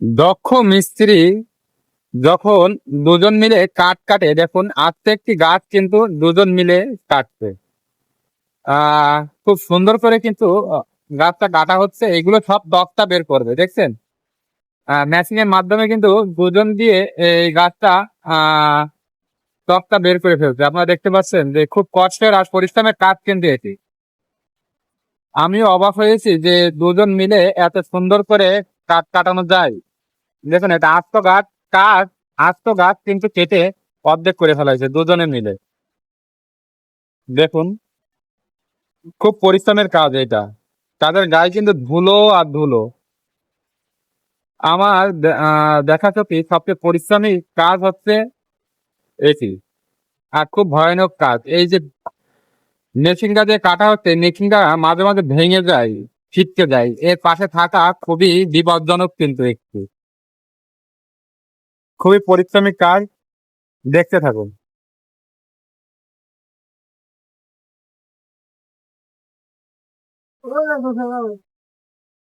দক্ষ মিস্ত্রি যখন দুজন মিলে কাঠ কাটে, দেখুন আস্তে একটি গাছ কিন্তু দুজন মিলে কাটছে। খুব সুন্দর করে কিন্তু গাছটা কাটা হচ্ছে, এগুলো সব দকটা বের করবে, দেখছেন? মেশিং এর মাধ্যমে কিন্তু দুজন দিয়ে এই গাছটা আহ বের করে ফেলছে। আপনারা দেখতে পাচ্ছেন যে খুব কষ্টের আর পরিশ্রমের কাজ কিন্তু এটি। আমিও অবাক হয়েছি যে দুজন মিলে এত সুন্দর করে কাঠ কাটানো যায়। দেখুন, এটা আস্ত গাছ, কাঠ, আস্ত গাছ কিন্তু কেটে অর্ধেক করে ফেলা হয়েছে, দুজনে মিলে। দেখুন, খুব পরিশ্রমের কাজ এটা। তাদের গায়ে কিন্তু ধুলো আর ধুলো। আমার দেখা সত্যি সবচেয়ে পরিশ্রমী কাজ হচ্ছে এটি, আর খুব ভয়ানক কাজ। এই যে নেকিংটা যে কাটা হচ্ছে নেকিংটা মাঝে মাঝে ভেঙে যায়, ছিটকে যায়। এর পাশে থাকা খুবই বিপজ্জনক কিন্তু একটু। খুবই পরিশ্রমিক কাজ। দেখতে থাকুন।